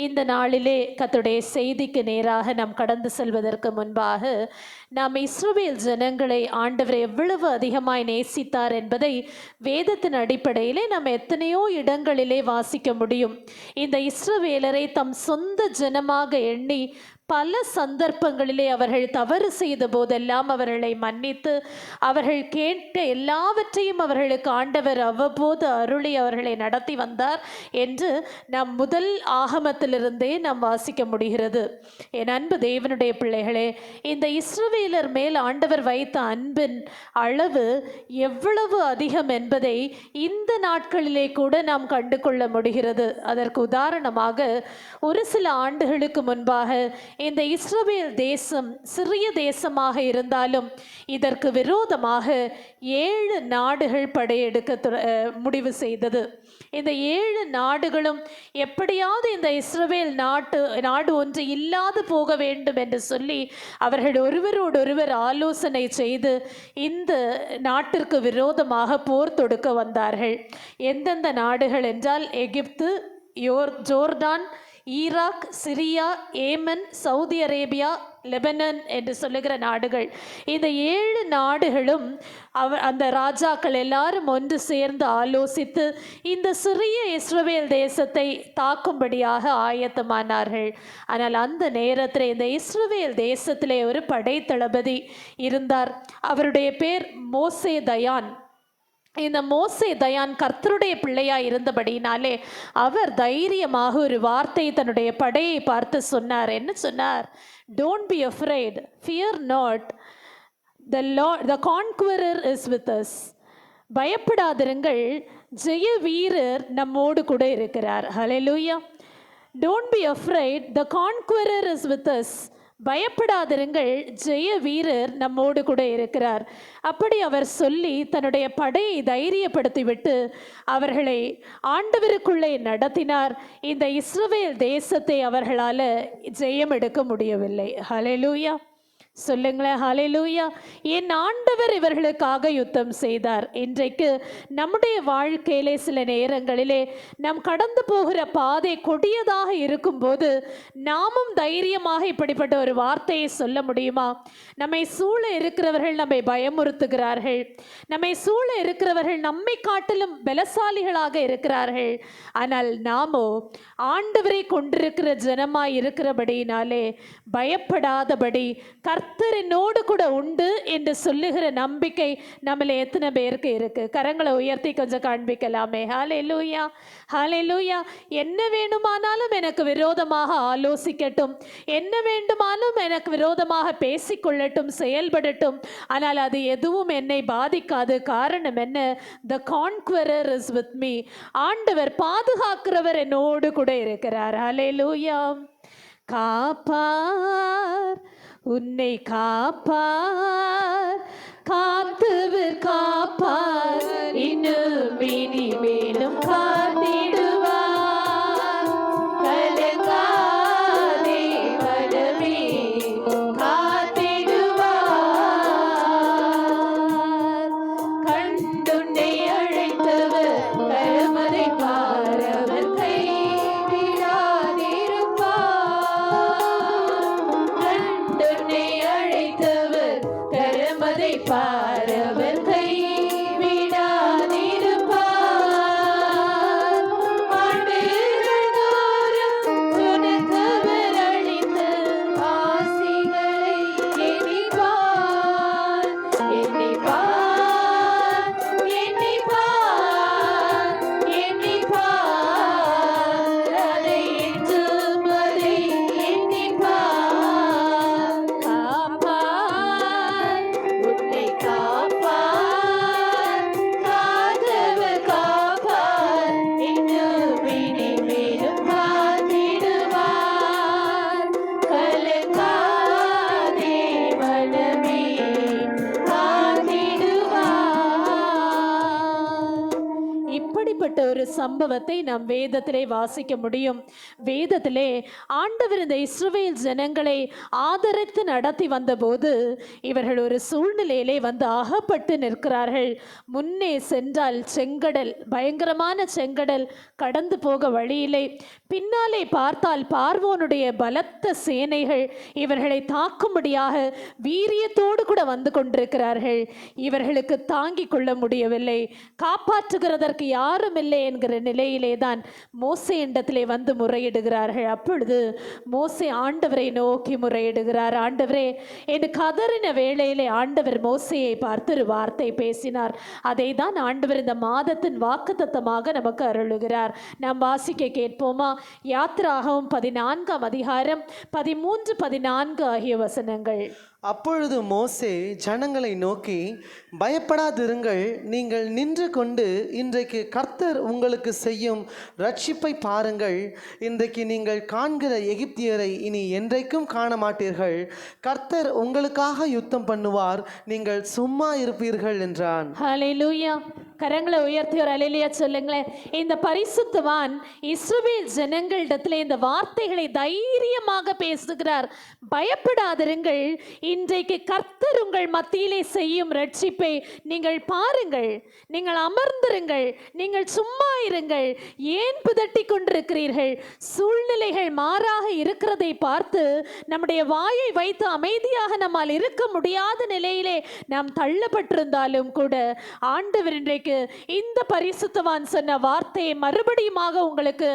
இந்த நாளிலே கத்துடைய செய்திக்கு நேராக நாம் கடந்து செல்வதற்கு முன்பாக நாம் இஸ்ரோவேல் ஜனங்களை ஆண்டவர் எவ்வளவு அதிகமாய் நேசித்தார் என்பதை வேதத்தின் அடிப்படையிலே நாம் எத்தனையோ இடங்களிலே வாசிக்க முடியும். இந்த இஸ்ரோவேலரை தம் சொந்த ஜனமாக எண்ணி பல சந்தர்ப்பங்களிலே அவர்கள் தவறு செய்த போதெல்லாம் அவர்களை மன்னித்து அவர்கள் கேட்ட எல்லாவற்றையும் அவர்களுக்கு ஆண்டவர் அவ்வப்போது அருளி அவர்களை நடத்தி வந்தார் என்று நாம் முதல் ஆகமத்திலிருந்தே நாம் வாசிக்க முடிகிறது. என் அன்பு தேவனுடைய பிள்ளைகளே இந்த இஸ்ரவேலர் மேல் ஆண்டவர் வைத்த அன்பின் அளவு எவ்வளவு அதிகம் என்பதை இந்த நாட்களிலே கூட நாம் கண்டு கொள்ள முடிகிறது. அதற்கு உதாரணமாக ஒரு சில ஆண்டுகளுக்கு முன்பாக இந்த இஸ்ரவேல் தேசம் சிறிய தேசமாக இருந்தாலும் இதற்கு விரோதமாக ஏழு நாடுகள் படையெடுக்க முடிவு செய்தது. இந்த ஏழு நாடுகளும் எப்படியாவது இந்த இஸ்ரவேல் நாட்டு நாடு ஒன்று இல்லாது போக வேண்டும் என்று சொல்லி அவர்கள் ஒருவரோடொருவர் ஆலோசனை செய்து இந்த நாட்டிற்கு விரோதமாக போர் தொடுக்க வந்தார்கள். எந்தெந்த நாடுகள் என்றால் Egypt your Jordan Iraq Syria Yemen Saudi Arabia Lebanon என்று சொல்லுகிற நாடுகள். இந்த ஏழு நாடுகளும் அவ அந்த ராஜாக்கள் எல்லாரும் ஒன்று சேர்ந்து ஆலோசித்து இந்த சிறிய இஸ்ரவேல் தேசத்தை தாக்கும்படியாக ஆயத்தமானார்கள். ஆனால் அந்த நேரத்தில் இந்த இஸ்ரவேல் தேசத்திலே ஒரு படை தளபதி இருந்தார். அவருடைய பேர் மோசே தயான். இந்த மோசே தயான் கர்த்தருடைய பிள்ளையா இருந்தபடினாலே அவர் தைரியமாக ஒரு வார்த்தை தன்னுடைய படையை பார்த்து சொன்னார். என்ன சொன்னார்? Don't be afraid fear not the law the conqueror is with us பயப்படாதிருங்கள். ஜெய வீரர் நம்மோடு கூட இருக்கிறார். ஹalleluya don't be afraid the conqueror is with us பயப்படாதிருங்கள் ஜெய வீரர் நம்மோடு கூட இருக்கிறார். அப்படி அவர் சொல்லி தன்னுடைய படையை தைரியப்படுத்திவிட்டு அவர்களை ஆண்டவருக்குள்ளே நடத்தினார். இந்த இஸ்ரவேல் தேசத்தை அவர்களால் ஜெயம் எடுக்க முடியவில்லை. ஹலெலூயா சொல்லுங்களேன் ஹalleluya. என் ஆண்டவர் இவர்களுக்காக யுத்தம் செய்தார். இன்றைக்கு நம்முடைய வாழ்க்கையிலே சில நேரங்களிலே நாம் கடந்து போகிற பாதை கொடியதாக இருக்கும்போது நாமும் தைரியமாக இப்படிப்பட்ட ஒரு வார்த்தையை சொல்ல முடியுமா? நம்மை சூழ இருக்கிறவர்கள் நம்மை பயமுறுத்துகிறார்கள். நம்மை சூழ இருக்கிறவர்கள் நம்மை காட்டிலும் பலசாலிகளாக இருக்கிறார்கள். ஆனால் நாமோ ஆண்டவரை கொண்டிருக்கிற ஜனமாய் இருக்கிறபடியினாலே பயப்படாதபடி கர்த்தர் என்னோடு கூட உண்டு என்று சொல்லுகிற நம்பிக்கை நம்மள எத்தனை பேருக்கு இருக்கு? கரங்களை உயர்த்தி கொஞ்சம் காண்பிக்கலாமே. ஹாலே லூயா ஹாலே லூயா என்ன வேணுமானாலும் எனக்கு விரோதமாக ஆலோசிக்கட்டும். என்ன வேண்டுமானாலும் எனக்கு விரோதமாக பேசிக்கொள்ளட்டும் செயல்படட்டும். ஆனால் அது எதுவும் என்னை பாதிக்காது. காரணம் என்ன? The conqueror is with me ஆண்டவர் பாதுகாக்கிறவர் என்னோடு கூட இருக்கிறார். ஹலே லூயா காப்பார். உன்னை காப்பார். காத்துவர் காப்பார். இன்னும் இனி மேலும் காத்தீர். சம்பவத்தை நாம் வேதத்திலே வாசிக்க முடியும். வேதத்திலே ஆண்டவர் இந்த இஸ்ரவேல் ஜனங்களை ஆதரித்து நடத்தி வந்தபோது இவர்கள் ஒரு சூழ்நிலையிலே வந்து அகப்பட்டு நிற்கிறார்கள். முன்னே சென்றால் செங்கடல் பயங்கரமான செங்கடல் கடந்து போக வழியிலே பின்னாலே பார்த்தால் பார்வோனுடைய பலத்த சேனைகள் இவர்களை தாக்கும்படியாக வீரியத்தோடு கூட வந்து கொண்டிருக்கிறார்கள். இவர்களுக்கு தாங்கிக் கொள்ள முடியவில்லை. காப்பாற்றுகிறதற்கு யாரும் இல்லை என்கிற நிலையிலே தான் மோசை இடத்திலே வந்து முறையிடுகிறார்கள். அப்பொழுது மோசை ஆண்டவரை நோக்கி முறையிடுகிறார். ஆண்டவரே என்று கதறின வேளையிலே ஆண்டவர் மோசையை பார்த்து ஒரு வார்த்தை பேசினார். அதை தான் ஆண்டவர் இந்த மாதத்தின் வாக்குத்தத்தமாக நமக்கு அருளுகிறார். நாம் வாசிக்க கேட்போமா? யாத்திராகவும் பதினான்காம் அதிகாரம் பதிமூன்று பதினான்கு ஆகிய வசனங்கள். அப்பொழுது மோசே ஜனங்களை நோக்கி பயப்படாதிருங்கள் நீங்கள் நின்று கொண்டு இன்றைக்கு கர்த்தர் உங்களுக்கு செய்யும் ரட்சிப்பை பாருங்கள். இன்றைக்கு நீங்கள் காண்கிற எகிப்தியரை இனி என்றைக்கும் காண மாட்டீர்கள் கர்த்தர் உங்களுக்காக யுத்தம் பண்ணுவார். நீங்கள் சும்மா இருப்பீர்கள் என்றான். ஹalleluya. கரங்களை உயர்த்தி ஒரு அலையிலேயே சொல்லுங்களேன். இந்த பரிசுத்தவான் இஸ்ரவேல் ஜனங்களிடத்தில் இந்த வார்த்தைகளை தைரியமாக பேசுகிறார். பயப்படாதிருங்கள். இன்றைக்கு கர்த்தர் உங்கள் மத்தியிலே செய்யும் ரட்சிப்பை நீங்கள் பாருங்கள். நீங்கள் அமர்ந்திருங்கள். நீங்கள் சும்மா இருங்கள். ஏன் புதட்டி கொண்டிருக்கிறீர்கள்? சூழ்நிலைகள் மாறாக இருக்கிறதை பார்த்து நம்முடைய வாயை வைத்து அமைதியாக நம்மால் இருக்க முடியாத நிலையிலே நாம் தள்ளப்பட்டிருந்தாலும் கூட ஆண்டவர் இன்றைக்கு இந்த பரிசுத்தவான் சொன்ன வார்த்தையை மறுபடியுமாக உங்களுக்கு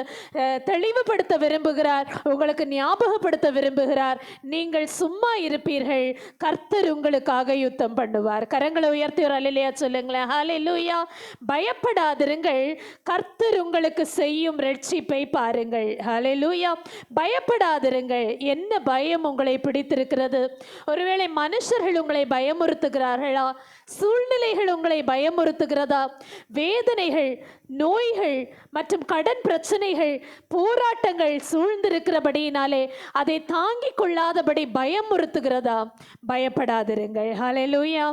தெளிவுபடுத்த விரும்புகிறார் உங்களுக்கு ஞாபகப்படுத்த விரும்புகிறார். நீங்கள் சும்மா இருப்பீர்கள் கர்த்தர் உங்களுக்காக யுத்தம் பண்ணுவார். கரங்களை உயர்த்தி ஒரு அலையிலையா சொல்லுங்களேன். ஹalleluya. பயப்படாதிருங்கள் கர்த்தர் உங்களுக்கு செய்யும் ரட்சிப்பை பாருங்கள். ஹalleluya. பயப்படாதிருங்கள் என்ன பயம் உங்களை பிடித்திருக்கிறது? ஒருவேளை மனுஷர்கள் உங்களை பயமுறுத்துகிறார்களா? சூழ்நிலைகள் உங்களை பயமுறுத்துகிறதா? வேதனைகள் நோய்கள் மற்றும் கடன் பிரச்சனைகள் போராட்டங்கள் சூழ்ந்திருக்கிறபடியினாலே அதை தாங்கிக் கொள்ளாதபடி பயமுறுத்துகிறதா பயப்படாதிருங்கள். ஹalleluya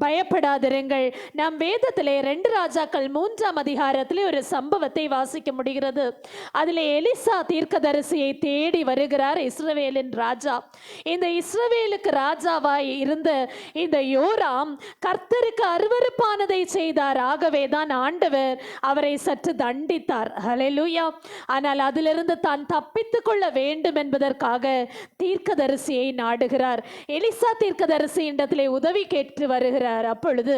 பயப்படாதிருங்கள். நம் வேதத்திலே ரெண்டு ராஜாக்கள் மூன்றாம் அதிகாரத்திலே ஒரு சம்பவத்தை வாசிக்க முடிகிறது. அதில் எலிசா தீர்க்கதரிசியை தேடி வருகிறார் இஸ்ரவேலின் ராஜா. இந்த இஸ்ரவேலுக்கு ராஜாவாய் இருந்த இந்த யோராம் கர்த்தருக்கு அருவறுப்பானதை செய்தாரா? ஆகவே தான் ஆண்டவர் அவரை சற்று தண்டித்தார். ஹலெலுயா ஆனால் அதிலிருந்து தான் தப்பித்துக் கொள்ள வேண்டும் என்பதற்காக தீர்க்கதரிசியை நாடுகிறார். எலிசா தீர்க்கதரிசி இடத்திலே உதவி கேட்டு வருகிறார். அப்பொழுது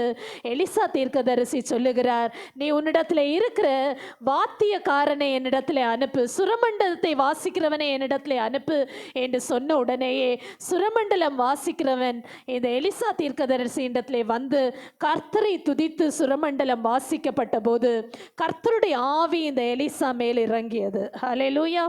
எலிசா தீர்க்கதரிசி சொல்லுகிறார் நீ உன்னிடத்தில் இருக்கிற வாத்தியக்காரனை என்னிடத்தில் அனுப்பு. சுரமண்டலத்தை வாசிக்கிறவனை என்னிடத்தில் அனுப்பு என்று சொன்ன உடனேயே சுரமண்டலம் வாசிக்கிறவன் இந்த எலிசா தீர்க்கதரிசி இடத்திலே வந்து கர்த்தரை துதித்து மண்டலம் வாசிக்கப்பட்ட போது கர்த்தருடைய ஆவி இந்த எலிசா மேல் இறங்கியது. ஹalleluya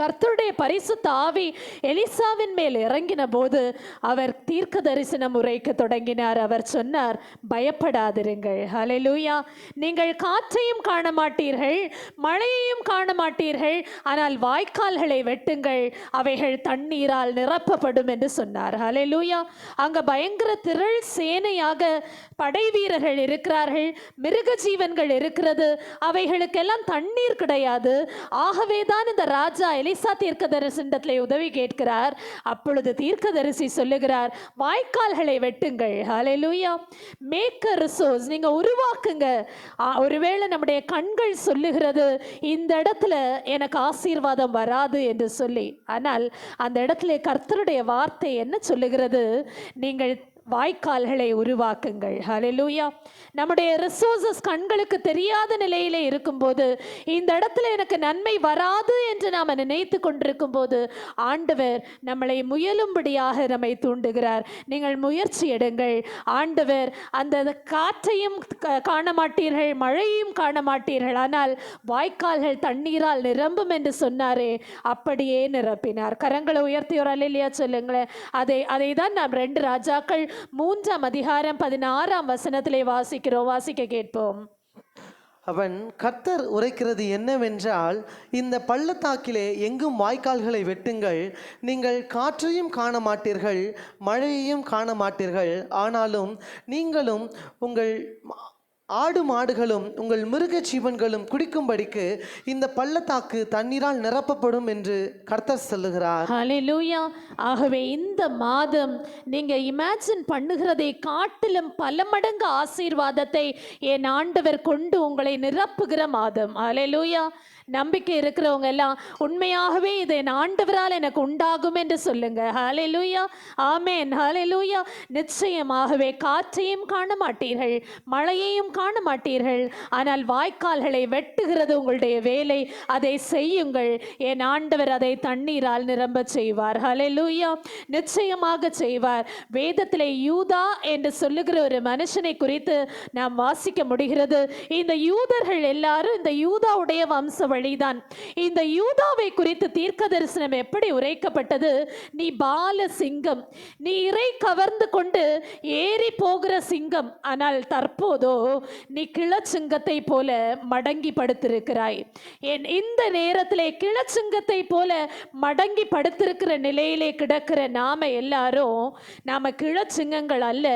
கர்த்தருடைய பரிசுத்த ஆவி எலிசாவின் மேல் இறங்கின போது அவர் தீர்க்க தரிசனம் உரைக்க தொடங்கினார். அவர் சொன்னார் பயப்படாதிருங்கள். ஹலெலூயா நீங்கள் காற்றையும் காண மாட்டீர்கள் மழையையும் காண மாட்டீர்கள் ஆனால் வாய்க்கால்களை வெட்டுங்கள் அவைகள் தண்ணீரால் நிரப்பப்படும் என்று சொன்னார். ஹலெலூயா அங்க பயங்கர திரள் சேனையாக படை வீரர்கள் இருக்கிறார்கள் மிருக ஜீவன்கள் இருக்கிறது அவைகளுக்கெல்லாம் தண்ணீர் கிடையாது. ஆகவே தான் இந்த ராஜா எலிசா தீர்க்கதரிசனத்திலே உதவி கேட்கிறார். அப்பொழுது தீர்க்கதரிசி சொல்லுகிறார் வாய்க்கால்களை வெட்டுங்கள். ஹalleluya மேக் ரிசோர்ஸ் நீங்கள் உருவாக்குங்க. ஒருவேளை நம்முடைய கண்கள் சொல்லுகிறது இந்த இடத்துல எனக்கு ஆசீர்வாதம் வராது என்று சொல்லி. ஆனால் அந்த இடத்துல கர்த்தருடைய வார்த்தை என்ன சொல்லுகிறது? நீங்கள் வாய்க்கால்களை உருவாக்குங்கள். ஹலெலூயா நம்முடைய ரிசோர்சஸ் கண்களுக்கு தெரியாத நிலையிலே இருக்கும்போது இந்த இடத்துல எனக்கு நன்மை வராது என்று நாம் நினைத்து கொண்டிருக்கும் போது ஆண்டவர் நம்மளை முயலும்படியாக நம்மை தூண்டுகிறார். நீங்கள் முயற்சி எடுங்கள். ஆண்டவர் அந்த காற்றையும் க- காண மாட்டீர்கள் மழையையும் காண மாட்டீர்கள் ஆனால் வாய்க்கால்கள் தண்ணீரால் நிரம்பும் என்று சொன்னாரே அப்படியே நிரப்பினார். கரங்களை உயர்த்தி ஒரு அலையிலையா சொல்லுங்களேன். அதை அதை தான் நாம் ரெண்டு ராஜாக்கள் மூன்றாம் அதிகாரம் பதினாறாம் வசனத்திலே வாசிக்கிறோம். வாசிக்க கேட்போம். அவன் கர்த்தர் உரைக்கிறது என்னவென்றால் இந்த பள்ளத்தாக்கிலே எங்கும் வாய்க்கால்களை வெட்டுங்கள் நீங்கள் காற்றையும் காண மாட்டீர்கள் மழையையும் காண மாட்டீர்கள் ஆனாலும் நீங்களும் உங்கள் ஆடு மாடுகளும் உங்கள் மிருக ஜீவன்களும் குடிக்கும்படிக்கு இந்த பள்ளத்தாக்கு தண்ணீரால் நிரப்பப்படும் என்று கர்த்தர் சொல்லுகிறார். ஹalleluya. ஆகவே இந்த மாதம் நீங்க இமேஜின் பண்ணுகிறதை காட்டிலும் பல மடங்கு ஆசீர்வாதத்தை என் ஆண்டவர் கொண்டு உங்களை நிரப்புகிற மாதம். ஹalleluya. நம்பிக்கை இருக்கிறவங்க எல்லாம் உண்மையாகவே இது என் ஆண்டவரால் எனக்கு உண்டாகும் என்று சொல்லுங்க. ஹாலே லூயா ஆமேன் ஹாலே லூயா நிச்சயமாகவே காற்றையும் காண மாட்டீர்கள் மழையையும் காண மாட்டீர்கள். ஆனால் வாய்க்கால்களை வெட்டுகிறது உங்களுடைய வேலை. அதை செய்யுங்கள். என் ஆண்டவர் அதை தண்ணீரால் நிரம்ப செய்வார். ஹalleluya நிச்சயமாக செய்வார். வேதத்திலே யூதா என்று சொல்லுகிற ஒரு மனுஷனை குறித்து நாம் வாசிக்க முடிகிறது. இந்த யூதர்கள் எல்லாரும் இந்த யூதாவுடைய வம்ச வழிதான். இந்த யூதாவை குறித்து தீர்க்க தரிசனம் எப்படி உரைக்கப்பட்டது? நீ பால சிங்கம் நீ இறை கவர்ந்து கொண்டு ஏறி போகிற சிங்கம் ஆனால் தற்போதோ நீ கிளச்சிங்கத்தை போல மடங்கி படுத்திருக்கிறாய் என் இந்த நேரத்திலே கிளச்சிங்கத்தை போல மடங்கி படுத்திருக்கிற நிலையிலே கிடக்கிற நாம எல்லாரும் நாம கிளச்சிங்கங்கள் அல்ல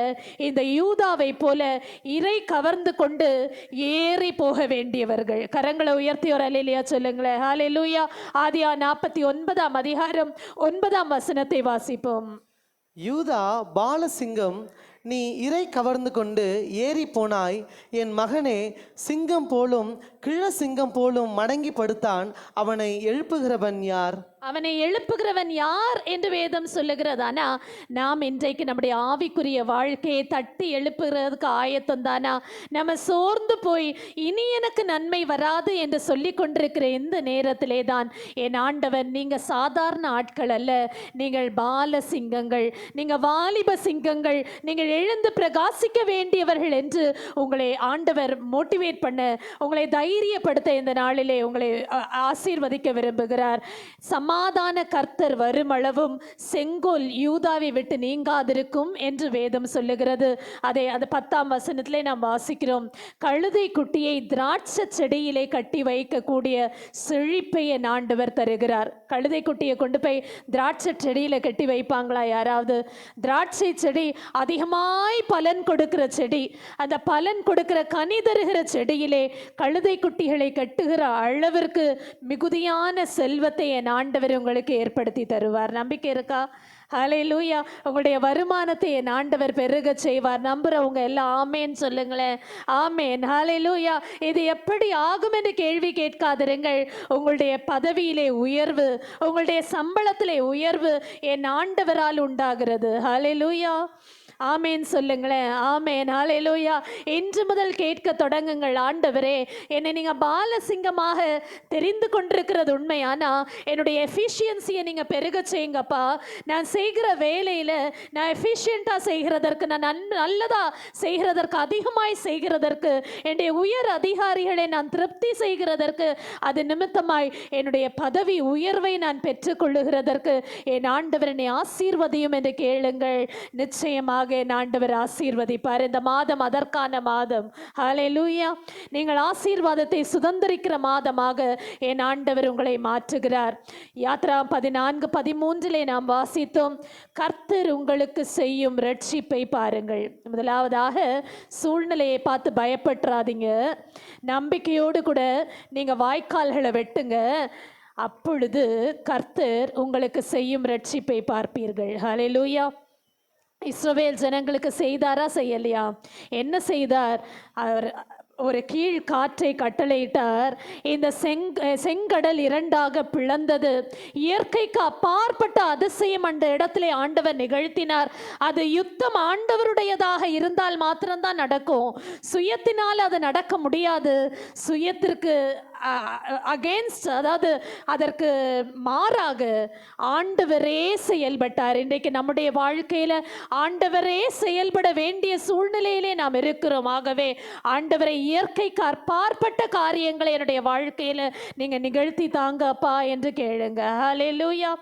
இந்த யூதாவை போல இறை கவர்ந்து கொண்டு ஏறி போக வேண்டியவர்கள். கரங்களை உயர்த்தி ஒரு அலையிலையா சொல்லுங்களேன் ஹalleluya ஆதியா நாற்பத்தி ஒன்பதாம் அதிகாரம் ஒன்பதாம் வசனத்தை வாசிப்போம். யூதா பாலசிங்கம் நீ இறை கவர்ந்து கொண்டு ஏறி போனாய். என் மகனே சிங்கம் போலும் கிழ சிங்கம் போலும் மடங்கி படுத்தான். அவனை எழுப்புகிறவன் யார்? அவனை எழுப்புகிறவன் யார் என்று வேதம் சொல்லுகிறது ஆனா நாம் இன்றைக்கு நம்முடைய ஆவிக்குரிய வாழ்க்கையை தட்டி எழுப்புகிறதுக்கு ஆயத்தம் தானா? நம்ம சோர்ந்து போய் இனி எனக்கு நன்மை வராது என்று சொல்லி கொண்டிருக்கிற இந்த நேரத்திலே தான் என் ஆண்டவர் நீங்க சாதாரண ஆட்கள் அல்ல. நீங்கள் பால சிங்கங்கள் நீங்க வாலிப சிங்கங்கள் நீங்கள் எழுந்து பிரகாசிக்க வேண்டியவர்கள் என்று உங்களை ஆண்டவர் மோட்டிவேட் பண்ண உங்களை தைரியப்படுத்த இந்த நாளிலே உங்களை ஆசீர்வதிக்க விரும்புகிறார். சமாதான கர்த்தர் வருமளவும் செங்கோல் யூதாவை விட்டு நீங்காதிருக்கும் என்று வேதம் சொல்லுகிறது. அதை அது பத்தாம் வசனத்திலே நாம் வாசிக்கிறோம். கழுதை குட்டியை திராட்சை செடியிலே கட்டி வைக்கக்கூடிய செழிப்பை நாண்டவர் ஆண்டவர் தருகிறார். கழுதை குட்டியை கொண்டு போய் திராட்சை செடியில கட்டி வைப்பாங்களா யாராவது? திராட்சை செடி அதிகமாய் பலன் கொடுக்கிற செடி அந்த பலன் கொடுக்கிற கனி தருகிற செடியிலே கழுதை குட்டிகளை கட்டுகிற அளவிற்கு மிகுதியான செல்வத்தை என் ஆண்டவர் உங்களுக்கு ஏற்படுத்தி தருவார். நம்பிக்கை இருக்கா? ஹலே லூயா உங்களுடைய வருமானத்தை என் ஆண்டவர் பெருக செய்வார். நம்புகிறவங்க எல்லாம் ஆமேன்னு சொல்லுங்களேன். ஆமேன். ஹலே லூயா இது எப்படி ஆகும் என்று கேள்வி கேட்காதிருங்கள். உங்களுடைய பதவியிலே உயர்வு உங்களுடைய சம்பளத்திலே உயர்வு என் ஆண்டவரால் உண்டாகிறது. ஹலே லூயா ஆமேன் சொல்லுங்களேன். ஆமேன். ஆலையிலோயா இன்று முதல் கேட்க தொடங்குங்கள். ஆண்டவரே என்னை நீங்கள் பாலசிங்கமாக தெரிந்து கொண்டிருக்கிறது உண்மையானா என்னுடைய எஃபிஷியன்சியை நீங்கள் பெருக செய்யுங்கப்பா. நான் செய்கிற வேலையில் நான் எஃபிஷியண்ட்டாக செய்கிறதற்கு நான் நன் நல்லதாக செய்கிறதற்கு அதிகமாய் செய்கிறதற்கு என்னுடைய உயர் அதிகாரிகளை நான் திருப்தி செய்கிறதற்கு அது நிமித்தமாய் என்னுடைய பதவி உயர்வை நான் பெற்றுக்கொள்ளுகிறதற்கு என் ஆண்டவர் என்னை ஆசீர்வதியும் என்று கேளுங்கள். நிச்சயமாக என் ஆண்டவர் ஆசீர்வதிப்பார். இந்த மாதம் அதற்கான மாதம். ஹalleluya நீங்கள் ஆசீர்வாதத்தை சுதந்திரிக்கிற மாதமாக என் ஆண்டவர் உங்களை மாற்றுகிறார். யாத்ரா பதினான்கு பதிமூன்றிலே நாம் வாசித்தோம் கர்த்தர் உங்களுக்கு செய்யும் ரட்சிப்பை பாருங்கள். முதலாவதாக சூழ்நிலையை பார்த்து பயப்பட்டுறாதீங்க நம்பிக்கையோடு கூட நீங்கள் வாய்க்கால்களை வெட்டுங்க. அப்பொழுது கர்த்தர் உங்களுக்கு செய்யும் ரட்சிப்பை பார்ப்பீர்கள். ஹalleluya இஸ்ரவேல் ஜனங்களுக்கு செய்தாரா செய்யலையா? என்ன செய்தார்? அவர் ஒரு கீழ் காற்றை கட்டளையிட்டார். இந்த செங் செங்கடல் இரண்டாக பிளந்தது. இயற்கைக்கு அப்பாற்பட்ட அதிசயம் அந்த இடத்திலே ஆண்டவர் நிகழ்த்தினார். அது யுத்தம் ஆண்டவருடையதாக இருந்தால் மாத்திரம்தான் நடக்கும். சுயத்தினால் அது நடக்க முடியாது. சுயத்திற்கு அகேன்ஸ்ட் அதாவது அதற்கு மாறாக ஆண்டவரே செயல்பட்டார். இன்றைக்கு நம்முடைய வாழ்க்கையில் ஆண்டவரே செயல்பட வேண்டிய சூழ்நிலையிலே நாம் இருக்கிறோம். ஆகவே ஆண்டவரை இயற்கைக்கு அற்பாற்பட்ட காரியங்களை என்னுடைய வாழ்க்கையில் நீங்கள் நிகழ்த்தி தாங்க அப்பா என்று கேளுங்க. ஹalleluya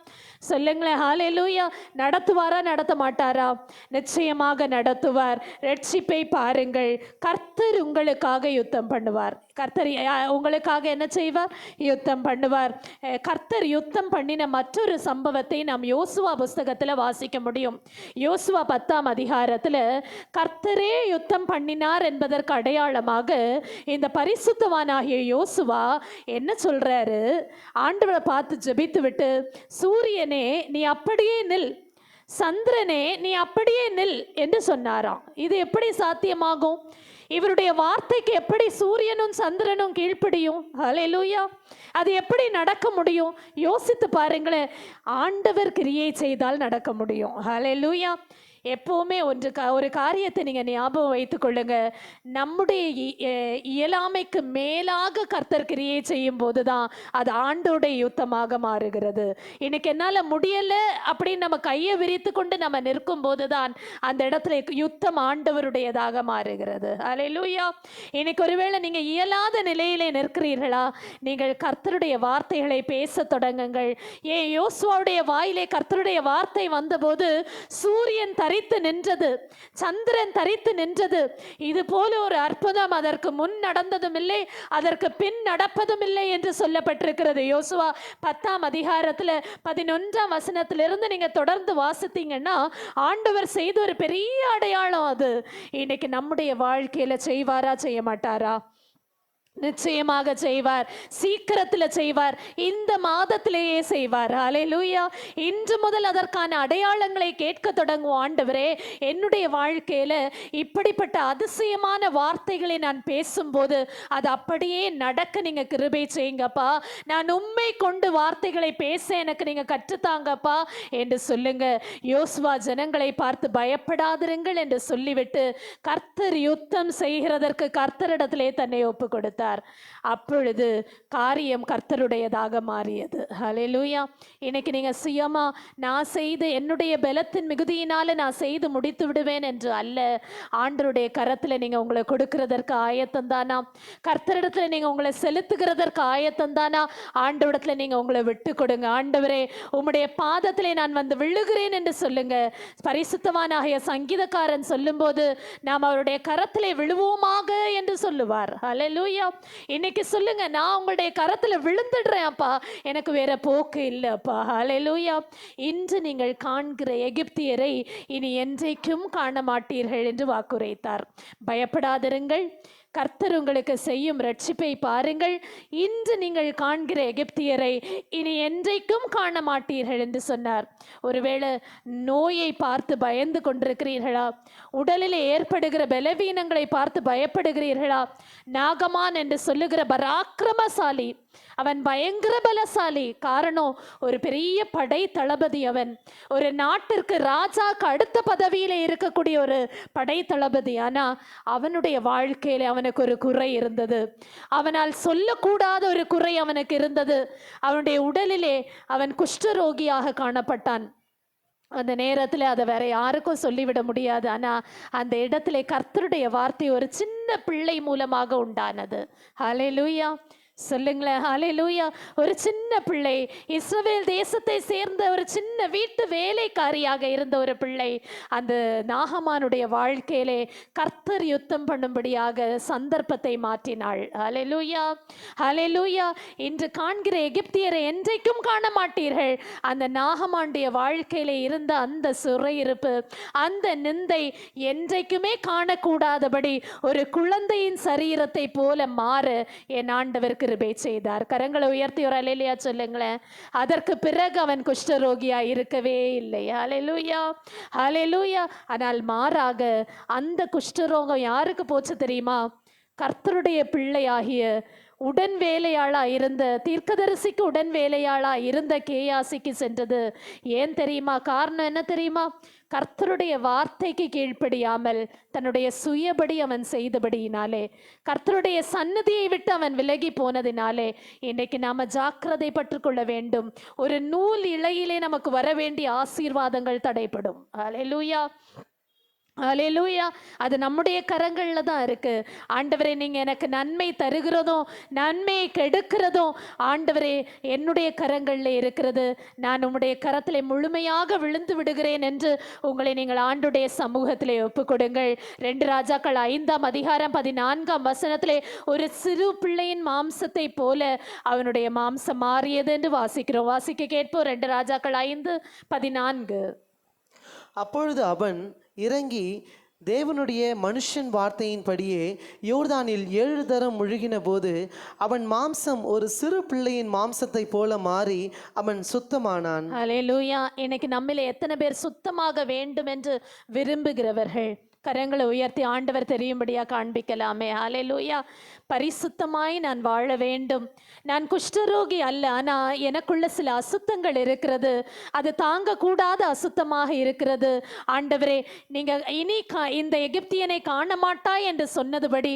சொல்லுங்களேன் ஹாலேலூயா நடத்துவாரா நடத்த மாட்டாரா நிச்சயமாக நடத்துவார். ரட்சிப்பை பாருங்கள். கர்த்தர் உங்களுக்காக யுத்தம் பண்ணுவார். கர்த்தர் யா- உங்களுக்காக என்ன செய்வார்? யுத்தம் பண்ணுவார். கர்த்தர் யுத்தம் பண்ணின மற்றொரு சம்பவத்தை நாம் யோசுவா புஸ்தகத்தில் வாசிக்க முடியும். யோசுவா பத்தாம் அதிகாரத்தில் கர்த்தரே யுத்தம் பண்ணினார் என்பதற்கு அடையாளமாக இந்த பரிசுத்தவானாகிய யோசுவா என்ன சொல்கிறாரு ஆண்டவரை பார்த்து ஜெபித்து விட்டு சூரியன் நீ அப்படியே நில். சந்திரனே நீ அப்படியே நில் என்று சொன்னாராம். இது எப்படி சாத்தியமாகும்? இவருடைய வார்த்தைக்கு எப்படி சூரியனும் சந்திரனும் கீழ்ப்படியும்? லூயா அது எப்படி நடக்க முடியும்? யோசித்து பாருங்களேன். ஆண்டவர் கிரியை செய்தால் நடக்க முடியும். ஹalleluya. எப்போவுமே ஒன்று கா ஒரு காரியத்தை நீங்கள் ஞாபகம் வைத்துக் கொள்ளுங்க. நம்முடைய இ- இயலாமைக்கு மேலாக கர்த்தர் கிரியை செய்யும் போது தான் அது ஆண்டோடைய யுத்தமாக மாறுகிறது. இன்னைக்கு என்னால் முடியலை அப்படின்னு நம்ம கையை விரித்து கொண்டு நம்ம நிற்கும் போது தான் அந்த இடத்துல யுத்தம் ஆண்டவருடையதாக மாறுகிறது. அலையிலூயா இன்னைக்கு ஒருவேளை நீங்கள் இயலாத நிலையிலே நிற்கிறீர்களா? நீங்கள் கர்த்தருடைய வார்த்தைகளை பேசத் தொடங்குங்கள். ஏன் யோசுவாவுடைய வாயிலே கர்த்தருடைய வார்த்தை வந்தபோது சூரியன் தரித்து நின்றது. சந்திரன் தரித்து நின்றது. இது போல ஒரு அற்புதம் அதற்கு முன் நடந்ததும் இல்லை அதற்கு பின் நடப்பதும் இல்லை என்று சொல்லப்பட்டிருக்கிறது. யோசுவா பத்தாம் அதிகாரத்தில் பதினொன்றாம் வசனத்திலிருந்து நீங்கள் தொடர்ந்து வாசித்தீங்கன்னா ஆண்டவர் செய்த ஒரு பெரிய அடையாளம் அது. இன்னைக்கு நம்முடைய வாழ்க்கையில் செய்வாரா செய்ய மாட்டாரா நிச்சயமாக செய்வார். சீக்கிரத்தில் செய்வார். இந்த மாதத்திலேயே செய்வார். ஹalleluya இன்று முதல் அதற்கான அடையாளங்களை கேட்க தொடங்கும் ஆண்டவரே என்னுடைய வாழ்க்கையில் இப்படிப்பட்ட அதிசயமான வார்த்தைகளை நான் பேசும்போது அது அப்படியே நடக்க நீங்கள் கிருபை செய்யுங்கப்பா. நான் உண்மை கொண்டு வார்த்தைகளை பேச எனக்கு நீங்கள் கற்றுத்தாங்கப்பா என்று சொல்லுங்க. யோசுவா ஜனங்களை பார்த்து பயப்படாதிருங்கள் என்று சொல்லிவிட்டு கர்த்தர் யுத்தம் செய்கிறதற்கு கர்த்தரிடத்திலே தன்னை ஒப்பு கொடுத்தார் அப்பொழுது காரியம் கர்த்தருடையதாக மாறியது. ஹலெலூயா இன்னைக்கு நீங்க சுயமா நான் செய்து என்னுடைய பலத்தின் மிகுதியினால நான் செய்து முடித்து விடுவேன் என்று அல்ல. ஆண்டருடைய கரத்தில் நீங்க உங்களை கொடுக்கிறதற்கு ஆயத்தம் தானா? கர்த்தரிடத்துல நீங்க உங்களை செலுத்துகிறதற்கு ஆயத்தம் தானா? ஆண்டவரிடத்துல நீங்க உங்களை விட்டு கொடுங்க. ஆண்டவரே உம்முடைய பாதத்திலே நான் வந்து விழுகிறேன் என்று சொல்லுங்க. பரிசுத்தவானாகிய சங்கீதக்காரன் சொல்லும்போது நாம் அவருடைய கரத்திலே விழுவோமாக என்று சொல்லுவார். ஹalleluya இன்னைக்கு சொல்லுங்க நான் உங்களுடைய கரத்துல விழுந்துடுறேன் அப்பா. எனக்கு வேற போக்கு இல்லைப்பா ஹalleluya இன்று நீங்கள் காண்கிற எகிப்தியரை இனி என்றைக்கும் காண மாட்டீர்கள் என்று வாக்குரைத்தார். பயப்படாதிருங்கள். கர்த்தர் உங்களுக்கு செய்யும் ரட்சிப்பை பாருங்கள். இன்று நீங்கள் காண்கிற எகிப்தியரை இனி என்றைக்கும் காண மாட்டீர்கள் என்று சொன்னார். ஒருவேளை நோயை பார்த்து பயந்து கொண்டிருக்கிறீர்களா? உடலில் ஏற்படுகிற பலவீனங்களை பார்த்து பயப்படுகிறீர்களா? நாகமான் என்று சொல்லுகிற பராக்கிரமசாலி அவன் பயங்கர பலசாலி. காரணம் ஒரு பெரிய படை தளபதி அவன். ஒரு நாட்டிற்கு ராஜாக்கு அடுத்த பதவியில இருக்கக்கூடிய ஒரு படை தளபதி. ஆனால் அவனுடைய வாழ்க்கையில அவனுக்கு ஒரு குறை இருந்தது. அவனால் சொல்லக்கூடாத ஒரு குறை அவனுக்கு இருந்தது. அவனுடைய உடலிலே அவன் குஷ்டரோகியாக காணப்பட்டான். அந்த நேரத்தில் அதை வேற யாருக்கும் சொல்லிவிட முடியாது. ஆனால் அந்த இடத்துல கர்த்தருடைய வார்த்தை ஒரு சின்ன பிள்ளை மூலமாக உண்டானது. ஹலே லூயா சொல்லுங்களேன். அலை லூயா ஒரு சின்ன பிள்ளை. இஸ்ரவேல் தேசத்தை சேர்ந்த ஒரு சின்ன வீட்டு வேலைக்காரியாக இருந்த ஒரு பிள்ளை. அந்த நாகமானுடைய வாழ்க்கையிலே கர்த்தர் யுத்தம் பண்ணும்படியாக சந்தர்ப்பத்தை மாற்றினாள். அலை லூயா அலை லூயா இன்று காண்கிற எகிப்தியரை என்றைக்கும் காண மாட்டீர்கள் அந்த நாகமானுடைய வாழ்க்கையில இருந்த அந்த சுரையிருப்பு அந்த நிந்தை என்றைக்குமே காணக்கூடாதபடி ஒரு குழந்தையின் சரீரத்தை போல மாற என் ஆண்டவர் கிருபை செய்தார். கரங்களை உயர்த்தி ஒரு அலையிலையா சொல்லுங்களேன். அதற்கு பிறகு அவன் குஷ்டரோகியா இருக்கவே இல்லை. அலையிலூயா அலையிலூயா ஆனால் மாறாக அந்த குஷ்டரோகம் யாருக்கு போச்சு தெரியுமா? கர்த்தருடைய பிள்ளையாகிய உடன் வேலையாளா இருந்த தீர்க்கதரிசிக்கு உடன் வேலையாளா இருந்த கேயாசிக்கு சென்றது. ஏன் தெரியுமா? காரணம் என்ன தெரியுமா? கர்த்தருடைய வார்த்தைக்கு கீழ்ப்படியாமல் தன்னுடைய சுயபடி அவன் செய்தபடியினாலே கர்த்தருடைய சன்னதியை விட்டு அவன் விலகி போனதினாலே இன்னைக்கு நாம ஜாக்கிரதை பற்றுக்கொள்ள வேண்டும். ஒரு நூல் இழையிலே நமக்கு வர வேண்டிய ஆசீர்வாதங்கள் தடைப்படும் அல்லேலூயா ஹalleluya. அது நம்முடைய கரங்களில் தான் இருக்குது ஆண்டவரே நீங்கள் எனக்கு நன்மை தருகிறதும் நன்மையை கெடுக்கிறதும் ஆண்டவரே என்னுடைய கரங்களில் இருக்கிறது. நான் உம்முடைய கரத்தில் முழுமையாக விழுந்து விடுகிறேன் என்று உங்களை நீங்கள் ஆண்டுடைய சமூகத்திலே ஒப்புக்கொடுங்கள். ரெண்டு ராஜாக்கள் ஐந்தாம் அதிகாரம் பதினான்காம் வசனத்திலே ஒரு சிறு பிள்ளையின் மாம்சத்தை போல அவனுடைய மாம்சம் மாறியது என்று வாசிக்கிறோம். வாசிக்க கேட்போம். ரெண்டு ராஜாக்கள் ஐந்து பதினான்கு. அப்பொழுது அவன் இறங்கி தேவனுடைய மனுஷன் வார்த்தையின்படியே யோர்தானில் ஏழு தரம் முழுகின போது அவன் மாம்சம் ஒரு சிறு பிள்ளையின் மாம்சத்தைப் போல மாறி அவன் சுத்தமானான். ஹalleluya இன்னைக்கு நம்மளே எத்தனை பேர் சுத்தமாக வேண்டும் என்று விரும்புகிறவர்கள். கரங்களை உயர்த்தி ஆண்டவர் தெரியும்படியா காண்பிக்கலாமே. ஹalleluya பரிசுத்தமாய் நான் வாழ வேண்டும். நான் குஷ்டரோகி அல்ல ஆனால் எனக்குள்ள சில அசுத்தங்கள் இருக்கிறது. அது தாங்கக்கூடாத அசுத்தமாக இருக்கிறது. ஆண்டவரே நீங்கள் இனி கா இந்த எகிப்தியனை காண மாட்டாய் என்று சொன்னதுபடி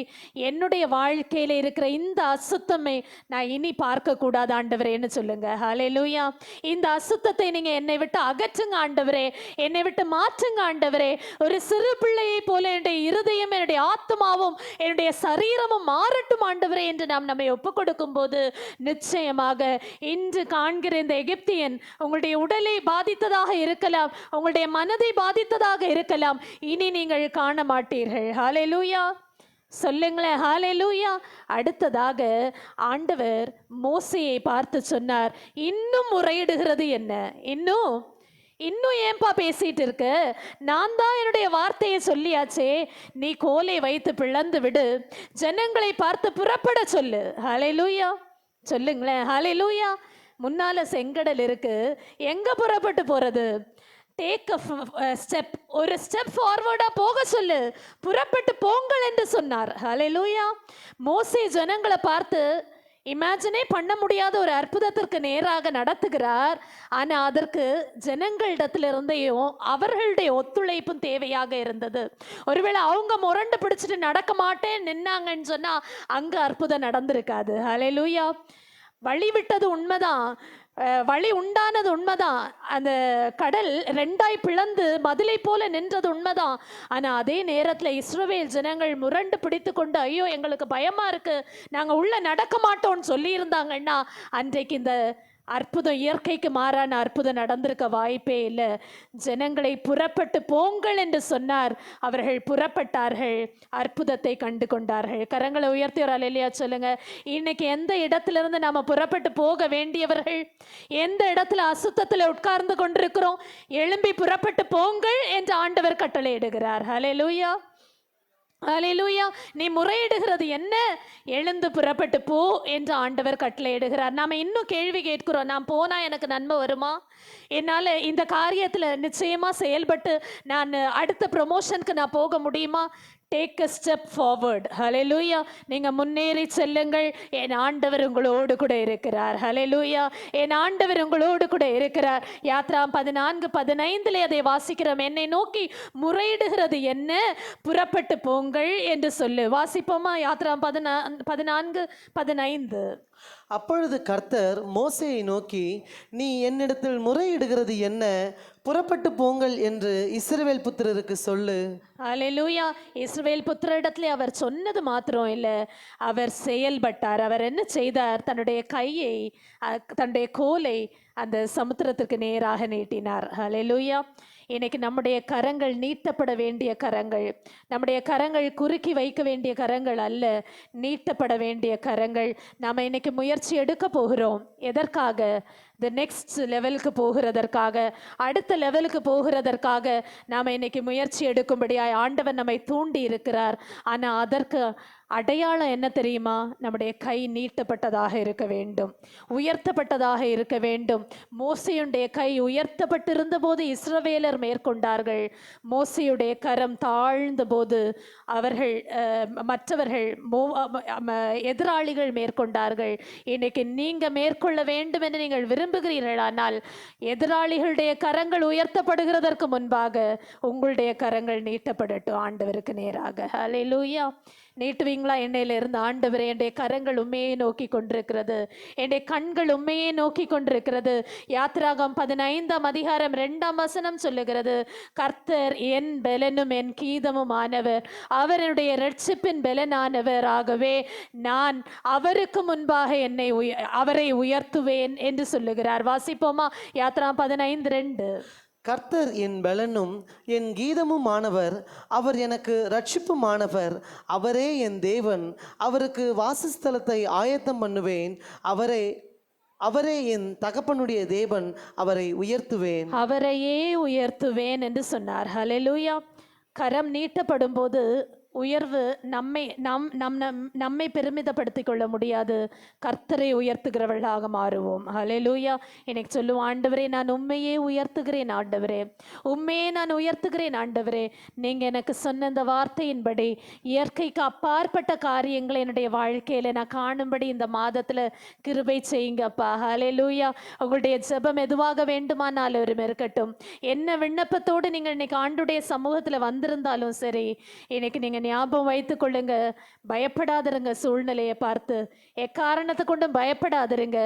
என்னுடைய வாழ்க்கையில் இருக்கிற இந்த அசுத்தமை நான் இனி பார்க்கக்கூடாது ஆண்டவரேன்னு சொல்லுங்க. லூயா இந்த அசுத்தத்தை நீங்கள் என்னை விட்டு அகற்றுங்க ஆண்டவரே. என்னை விட்டு மாற்றுங்க ஆண்டவரே. ஒரு சிறு பிள்ளையை போல என்னுடைய இருதயம் என்னுடைய ஆத்மாவும் என்னுடைய சரீரமும் மாறட்டும் ஆண்டவரே என்று நாம் நம்மை ஒப்புக் கொடுக்கும் போது நிச்சயமாக இன்று காண்கிற இந்த எகிப்தியன் உங்களுடைய உடலை பாதித்ததாக இருக்கலாம் உங்களுடைய மனதை பாதித்ததாக இருக்கலாம். இனி நீங்கள் காண மாட்டீர்கள் ஹாலே லூயா சொல்லுங்களேன். ஹாலே லூயா அடுத்ததாக ஆண்டவர் மோசையை பார்த்து சொன்னார். இன்னும் முறையிடுகிறது என்ன? இன்னும் இன்னும் ஏன்பா பேசிட்டு இருக்க? நான் தான் என்னுடைய வார்த்தையை சொல்லியாச்சே. நீ கோலை வைத்து பிளந்து விடு. ஜனங்களை பார்த்து புறப்பட சொல்லு. ஹalleluya. சொல்லுங்களேன். ஹalleluya. முன்னால செங்கடல் இருக்கு. எங்க புறப்பட்டு போறது? டேக் அ ஸ்டெப் ஒரு ஸ்டெப் ஃபார்வர்டா போக சொல்லு. புறப்பட்டு போங்கள் என்று சொன்னார். லூயா மோசே ஜனங்களை பார்த்து இமேஜினே பண்ண முடியாத ஒரு அற்புதத்திற்கு நேராக நடத்துகிறார். ஆனால் அதற்கு ஜனங்களிடத்திலிருந்தையும் அவர்களுடைய ஒத்துழைப்பும் தேவையாக இருந்தது. ஒருவேளை அவங்க முரண்டு பிடிச்சிட்டு நடக்க மாட்டேன் நின்னாங்கன்னு சொன்னால் அங்கே அற்புதம் நடந்திருக்காது. ஹalleluya வழி விட்டது உண்மைதான். வழி உண்டானது உண்மைதான். அந்த கடல் ரெண்டாய் பிளந்து மதிலை போல நின்றது உண்மைதான். ஆனால் அதே நேரத்தில் இஸ்ரவேல் ஜனங்கள் முரண்டு பிடித்து கொண்டு ஐயோ எங்களுக்கு பயமாக இருக்குது நாங்கள் உள்ளே நடக்க மாட்டோம்னு சொல்லியிருந்தாங்கன்னா அன்றைக்கு இந்த அற்புதம் இயற்கைக்கு மாறான அற்புதம் நடந்திருக்க வாய்ப்பே இல்லை. ஜனங்களை புறப்பட்டு போங்கள் என்று சொன்னார். அவர்கள் புறப்பட்டார்கள். அற்புதத்தை கண்டு கொண்டார்கள். கரங்களை உயர்த்தி ஒரு அலையிலையா சொல்லுங்க. இன்னைக்கு எந்த இடத்துல இருந்து நாம புறப்பட்டு போக வேண்டியவர்கள்? எந்த இடத்துல அசுத்தத்தில் உட்கார்ந்து கொண்டிருக்கிறோம்? எழும்பி புறப்பட்டு போங்கள் என்று ஆண்டவர் கட்டளையிடுகிறார். ஹalleluya அலையிலூயா நீ முறையிடுகிறது என்ன? எழுந்து புறப்பட்டு போ என்று ஆண்டவர் கட்டளையிடுகிறார். நாம் இன்னும் கேள்வி கேட்கிறோம். நான் போனால் எனக்கு நன்மை வருமா? என்னால் இந்த காரியத்தில் நிச்சயமாக செயல்பட்டு நான் அடுத்த ப்ரொமோஷனுக்கு நான் போக முடியுமா? டேக் அ ஸ்டெப் ஃபார்வர்ட் ஹalleluya நீங்க முன்னேறி செல்லுங்கள். என் ஆண்டவர் உங்களோடு கூட இருக்கிறார். ஹalleluya என் ஆண்டவர் உங்களோடு கூட இருக்கிறார். யாத்ரா பதினான்கு பதினைந்தில் அதை வாசிக்கிறோம். என்னை நோக்கி முறையிடுகிறது என்ன? புறப்பட்டு போங்கள் என்று சொல்லு. வாசிப்போமா? யாத்ரா பதினா பதினான்கு பதினைந்து. அப்பொழுது கர்த்தர் மோசையை நோக்கி நீ என்னிடத்தில் முறையிடுகிறது என்ன? புறப்பட்டு போங்கள் என்று இஸ்ரவேல் புத்திரருக்கு சொல்லு. ஹalleluya. இஸ்ரவேல் புத்திரிடத்துல அவர் சொன்னது மாத்திரம் இல்லை. அவர் செயல்பட்டார். அவர் என்ன செய்தார்? தன்னுடைய கையை தன்னுடைய கோலை அந்த சமுத்திரத்திற்கு நேராக நீட்டினார். ஹalleluya. இன்னைக்கு நம்முடைய கரங்கள் நீட்டப்பட வேண்டிய கரங்கள். நம்முடைய கரங்கள் குறுக்கி வைக்க வேண்டிய கரங்கள் அல்ல நீட்டப்பட வேண்டிய கரங்கள். நாம் இன்னைக்கு முயற்சி எடுக்க போகிறோம். எதற்காக? த நெக்ஸ்ட் லெவலுக்கு போகிறதற்காக. அடுத்த லெவலுக்கு போகிறதற்காக நாம் இன்னைக்கு முயற்சி எடுக்கும்படியாய் ஆண்டவன் நம்மை தூண்டி இருக்கிறார். ஆனால் அதற்கு அடையாளம் என்ன தெரியுமா? நம்முடைய கை நீட்டப்பட்டதாக இருக்க வேண்டும். உயர்த்தப்பட்டதாக இருக்க வேண்டும். மோசையுடைய கை உயர்த்தப்பட்டிருந்த போது இஸ்ரவேலர் மேற்கொண்டார்கள். மோசையுடைய கரம் தாழ்ந்த போது அவர்கள் மற்றவர்கள் மோ எதிராளிகள் மேற்கொண்டார்கள். இன்னைக்கு நீங்கள் மேற்கொள்ள வேண்டும் என்று நீங்கள் விரும்புகிறீர்களானால் எதிராளிகளுடைய கரங்கள் உயர்த்தப்படுகிறதற்கு முன்பாக உங்களுடைய கரங்கள் நீட்டப்படட்டும். ஆண்டவருக்கு நேராக. ஹalleluya. நீட்டுவீங்களா? எண்ணெயில இருந்து ஆண்டவரே என்னுடைய கரங்கள் உண்மையை நோக்கி கொண்டிருக்கிறது. என்னுடைய கண்கள் உண்மையை நோக்கி கொண்டிருக்கிறது. யாத்ராகம் பதினைந்தாம் அதிகாரம் ரெண்டாம் வசனம் சொல்லுகிறது கர்த்தர் என் பெலனும் என் கீதமும் ஆனவர் அவர் என்னுடைய ரட்சிப்பின் பெலனானவர் ஆகவே நான் அவருக்கு முன்பாக என்னை உய அவரை உயர்த்துவேன் என்று சொல்லுகிறார். வாசிப்போமா? யாத்ரா பதினைந்து ரெண்டு. கர்த்தர் என் பலனும் என் கீதமுமானவர். அவர் எனக்கு ரட்சிப்புமானவர் அவரே என் தேவன். அவருக்கு வாசஸ்தலத்தை ஆயத்தம் பண்ணுவேன். அவரே அவரே என் தகப்பனுடைய தேவன். அவரை உயர்த்துவேன். அவரையே உயர்த்துவேன் என்று சொன்னார். ஹலெலூயா கரம் நீட்டப்படும் போது உயர்வு நம்மை நம் நம் நம் நம்மை பெருமிதப்படுத்திக் கொள்ள முடியாது. கர்த்தரை உயர்த்துகிறவர்களாக மாறுவோம். ஹலே லூயா எனக்கு சொல்லும் ஆண்டவரே நான் உண்மையே உயர்த்துகிறேன் ஆண்டவரே. உண்மையே நான் உயர்த்துகிறேன் ஆண்டவரே. நீங்கள் எனக்கு சொன்ன இந்த வார்த்தையின்படி இயற்கைக்கு அப்பாற்பட்ட காரியங்களை என்னுடைய வாழ்க்கையில் நான் காணும்படி இந்த மாதத்தில் கிருபை செய்யுங்கப்பா லூயா உங்களுடைய ஜெபம் எதுவாக வேண்டுமானாலும் இருக்கட்டும். என்ன விண்ணப்பத்தோடு நீங்கள் இன்னைக்கு ஆண்டுடைய சமூகத்தில் வந்திருந்தாலும் சரி இன்னைக்கு நீங்கள் ஞாபகம் வைத்துக் கொள்ளுங்க. பயப்படாதிருங்க சூழ்நிலையை பார்த்து. எக்காரணத்தை கொண்டும் பயப்படாதிருங்க.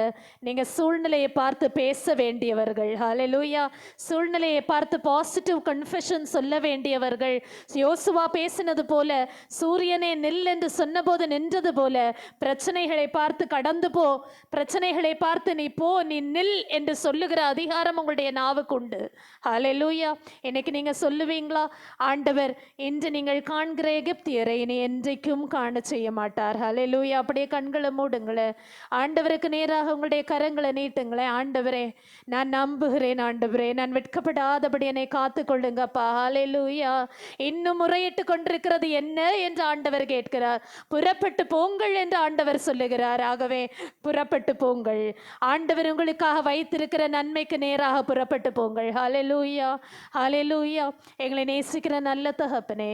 நீங்கள் சூழ்நிலையை பார்த்து பேச வேண்டியவர்கள். ஹalleluya சூழ்நிலையை பார்த்து பாசிட்டிவ் கன்ஃபெஷன் சொல்ல வேண்டியவர்கள். யோசுவா பேசினது போல சூரியனே நில் என்று சொன்னபோது நின்றது போல பிரச்சனைகளை பார்த்து கடந்து போ. பிரச்சனைகளை பார்த்து நீ போ நீ நில் என்று சொல்லுகிற அதிகாரம் உங்களுடைய நாவுக்கு உண்டு. ஹalleluya இன்னைக்கு நீங்கள் சொல்லுவீங்களா? ஆண்டவர் இன்று நீங்கள் காண்கிற எகிப்தியரை இனி என்றைக்கும் காண செய்ய மாட்டார். ஹalleluya அப்படியே கண்களும் மூடுங்களேன் ஆண்டவருக்கு நேராக உங்களுடைய கரங்களை நீட்டுங்களேன் ஆண்டவரே நான் நம்புகிறேன் ஆண்டவரே. நான் வெட்கப்படாதபடி என்னை காத்து கொள்ளுங்கப்பா ஹாலேலூயா இன்னும் முறையிட்டு கொண்டிருக்கிறது என்ன என்று ஆண்டவர் கேட்கிறார். புறப்பட்டு போங்கள் என்று ஆண்டவர் சொல்லுகிறார். ஆகவே புறப்பட்டு போங்கள். ஆண்டவர் உங்களுக்காக வைத்திருக்கிற நன்மைக்கு நேராக புறப்பட்டு போங்கள். ஹாலேலூயா ஹாலேலூயா எங்களை நேசிக்கிற நல்ல தகப்பனே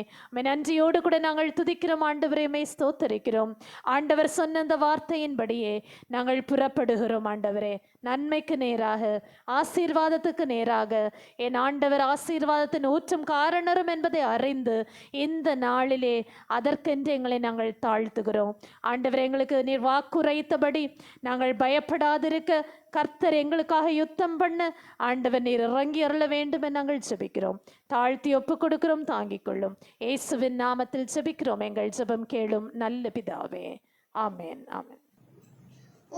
நன்றியோடு கூட நாங்கள் துதிக்கிறோம். ஆண்டவரையுமே ஸ்தோத்தரிக்கிறோம். ஆண்டவர் சொன்ன அந்த வார்த்தையின்படியே நாங்கள் புறப்படுகிறோம் ஆண்டவரே. நன்மைக்கு நேராக ஆசீர்வாதத்துக்கு நேராக. என் ஆண்டவர் ஆசீர்வாதத்தின் ஊற்றும் காரணரும் என்பதை அறிந்து இந்த நாளிலே அதற்கென்று எங்களை நாங்கள் தாழ்த்துகிறோம். ஆண்டவர் எங்களுக்கு நீர் வாக்குரைத்தபடி நாங்கள் பயப்படாதிருக்க கர்த்தர் எங்களுக்காக யுத்தம் பண்ண ஆண்டவர் நீர் இறங்கி அருள வேண்டும் என நாங்கள் ஜெபிக்கிறோம். தாழ்த்தி ஒப்பு கொடுக்கிறோம் தாங்கிக் கொள்ளும். இயேசுவின் நாமத்தில் ஜெபிக்கிறோம். எங்கள் ஜெபம் கேளும். நல்ல பிதாவே ஆமேன் ஆமேன்.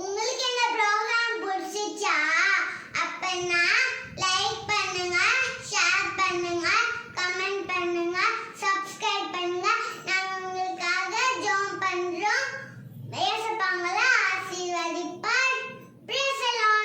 உங்களுக்கு இந்த ப்ரோக்ராம் பிடிச்சிச்சா அப்பனா லைக் பண்ணுங்க ஷேர் பண்ணுங்க கமெண்ட் பண்ணுங்க சப்ஸ்கிரைப் பண்ணுங்க. நாங்க உங்களுக்காக ஜோம் பண்றோம். பேசப்பாங்களா ஆசீர்வதிப்பார். பிரேசலாம்